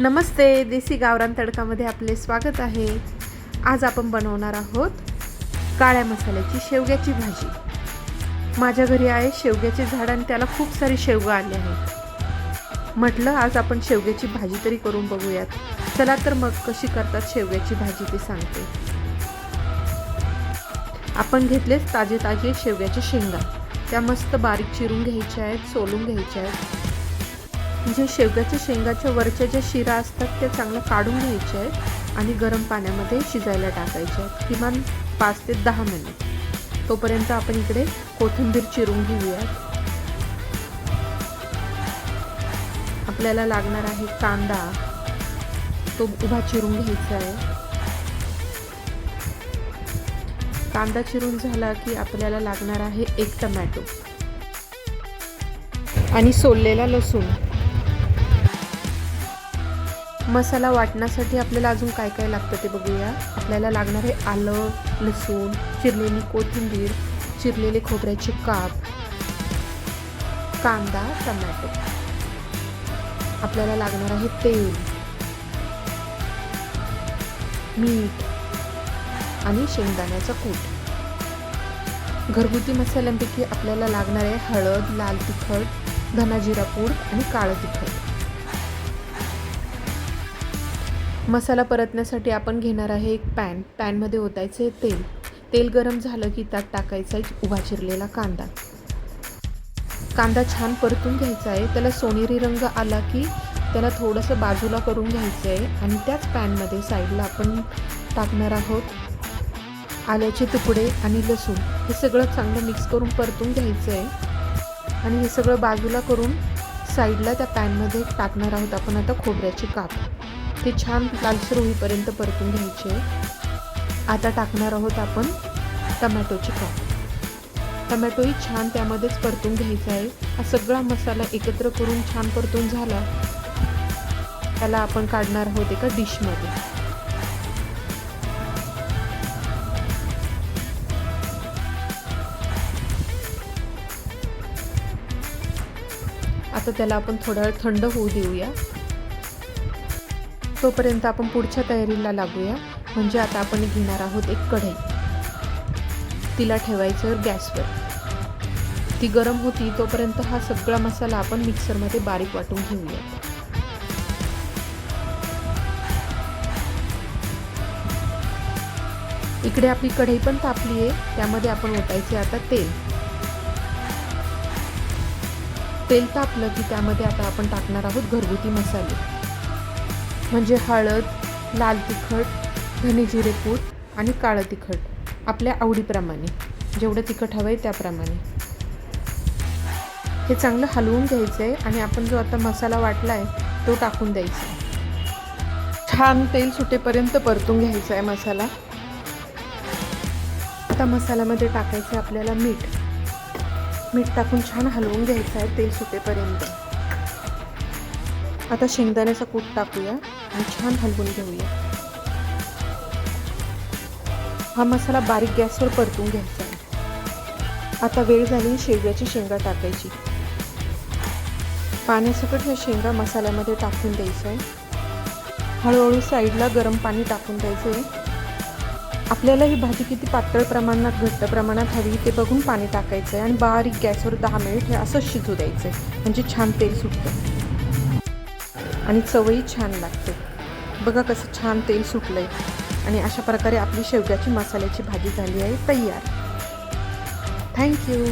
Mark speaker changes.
Speaker 1: नमस्ते देसी गावरान तडकामध्ये आपले स्वागत आहे. आज आपण बनवणार आहोत काळ्या मसाल्याची शेवग्याची भाजी. माझ्या घरी आहे शेवग्याचे झाड आणि त्याला खूप सारी शेवगा आले आहेत. म्हटलं आज आपण शेवग्याची भाजी तरी करून बघूयात. चला तर मग कशी करतात शेवग्याची भाजी ते सांगते. आपण घेतलेच ताजे ताजे शेवग्याचे शेंगा. त्या मस्त बारीक चिरून घ्यायच्या आहेत सोलून घ्यायच्या आहेत. जे शेवग्याच्या शेंगाच्या वरच्या ज्या शिरा असतात त्या चांगल्या काढून घ्यायच्या आहेत आणि गरम पाण्यामध्ये शिजायला टाकायच्या आहेत. किमान पाच ते दहा मिनिट. तोपर्यंत आपण इकडे कोथिंबीर चिरून घेऊयात. आपल्याला लागणार आहे कांदा. तो उभा चिरून घ्यायचा आहे. कांदा चिरून झाला की आपल्याला लागणार आहे एक टमॅटो. आणि सोललेला लसूण. मसाला वाटण्यासाठी आपल्याला अजून काय काय लागतं ते बघूया. आपल्याला लागणार आहे आलं लसूण चिरलेली कोथिंबीर चिरलेले खोबऱ्याचे काप कांदा टमॅटो. आपल्याला लागणार आहे तेल मीठ आणि शेंगदाण्याचा कूट. घरगुती मसाल्यांपैकी आपल्याला लागणार आहे हळद लाल तिखट धनाजिरा पूड आणि काळं तिखट. मसाला परतण्यासाठी आपण घेणार आहे एक पॅन. पॅनमध्ये ओतायचे तेल. तेल गरम झालं की त्यात टाकायचा आहे उभा चिरलेला कांदा. कांदा छान परतून घ्यायचा आहे. त्याला सोनेरी रंग आला की त्याला थोडंसं बाजूला करून घ्यायचं आहे आणि त्याच पॅनमध्ये साईडला आपण टाकणार आहोत आल्याचे तुकडे आणि लसूण. हे सगळं चांगलं मिक्स करून परतून घ्यायचं आहे. आणि हे सगळं बाजूला करून साईडला त्या पॅनमध्ये टाकणार आहोत आपण आता खोबऱ्याची काप. ते छान लालसर होईपर्यंत परतून घ्यायचे आता टाकणार आहोत आपण टमॅटोचे काप टमॅटोही छान त्यामध्येच परतून घ्यायचा आहे. हा सगळा मसाला एकत्र करून छान परतून झाला. त्याला आपण काढणार आहोत एका डिशमध्ये. आता त्याला आपण थोडा वेळ थंड होऊ देऊया. तोपर्यंत आपण पुढच्या तयारीला लागूया. म्हणजे आता आपण घेणार आहोत एक कढई. तिला ठेवायचं गॅसवर. ती गरम होती तोपर्यंत हा सगळा मसाला आपण मिक्सरमध्ये बारीक वाटून घेऊया. इकडे आपली कढई पण तापली आहे त्यामध्ये आपण ओतायचे आता तेल. तेल तापलं की त्यामध्ये आता आपण टाकणार आहोत घरगुती मसाले. म्हणजे हळद लाल तिखट धने जिरे पूड आणि काळं तिखट आपल्या आवडीप्रमाणे. जेवढं तिखट हवं आहे त्याप्रमाणे. हे चांगलं हलवून घ्यायचं आहे आणि आपण जो आता मसाला वाटला आहे तो टाकून द्यायचा. छान तेल सुटेपर्यंत परतून घ्यायचा आहे मसाला. आता मसाल्यामध्ये टाकायचं आहे आपल्याला मीठ. मीठ टाकून छान हलवून घ्यायचं आहे तेल सुटेपर्यंत. आता शेंगदाण्याचा कूट टाकूया आणि छान हलवून घेऊया. हा मसाला बारीक गॅसवर परतून घ्यायचा आहे. आता वेळ झाली शेवग्याची शेंगा टाकायची. पाण्यासकट ह्या शेंगा मसाल्यामध्ये टाकून द्यायचं आहे. हळूहळू साईडला गरम पाणी टाकून द्यायचं आहे. आपल्याला ही भाजी किती पातळ प्रमाणात घट्ट प्रमाणात हवी ते बघून पाणी टाकायचं आहे आणि बारीक गॅसवर दहा मिनिट हे असंच शिजू द्यायचं आहे. म्हणजे छान तेल सुटतं. आणि चवही छान लागते. बघा कसं छान तेल सुटलं आहे आणि अशा प्रकारे आपली शेवग्याची मसाल्याची भाजी झाली आहे तयार. थँक्यू